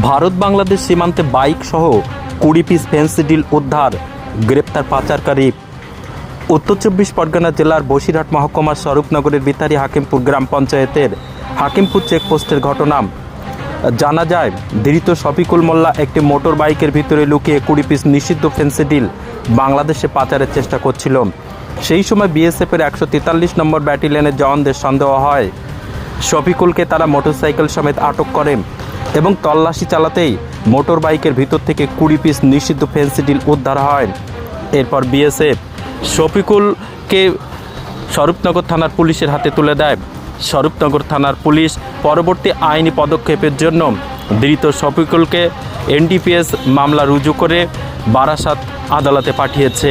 ভারত বাংলাদেশ সীমান্তে বাইক সহ কুড়ি পিস ফেন্সিডিল উদ্ধার, গ্রেপ্তার পাচারকারী। উত্তর চব্বিশ পরগনা জেলার বসিরহাট মহকুমার স্বরূপনগরের বিতারি হাকিমপুর গ্রাম পঞ্চায়েতের হাকিমপুর চেকপোস্টের ঘটনা। জানা যায়, ধৃত শফিকুল মোল্লা একটি মোটর বাইকের ভিতরে লুকিয়ে কুড়ি পিস নিষিদ্ধ ফেন্সিডিল বাংলাদেশে পাচারের চেষ্টা করছিল। সেই সময় বিএসএফের একশো তেতাল্লিশ নম্বর ব্যাটালিয়নের জওয়ানদের সন্দেহ হয়। শফিকুলকে তারা মোটরসাইকেল সমেত আটক করে। এবং তল্লাশি চালাতেই মোটর বাইকের ভিতর থেকে কুড়ি পিস নিষিদ্ধ ফেন্সিডিল উদ্ধার হয়। এরপর বিএসএফ শফিকুলকে স্বরূপনগর থানার পুলিশের হাতে তুলে দেয়। স্বরূপনগর থানার পুলিশ পরবর্তী আইনি পদক্ষেপের জন্য ধৃত শফিকুলকে এনডিপিএস মামলা রুজু করে বারাসাত আদালতে পাঠিয়েছে।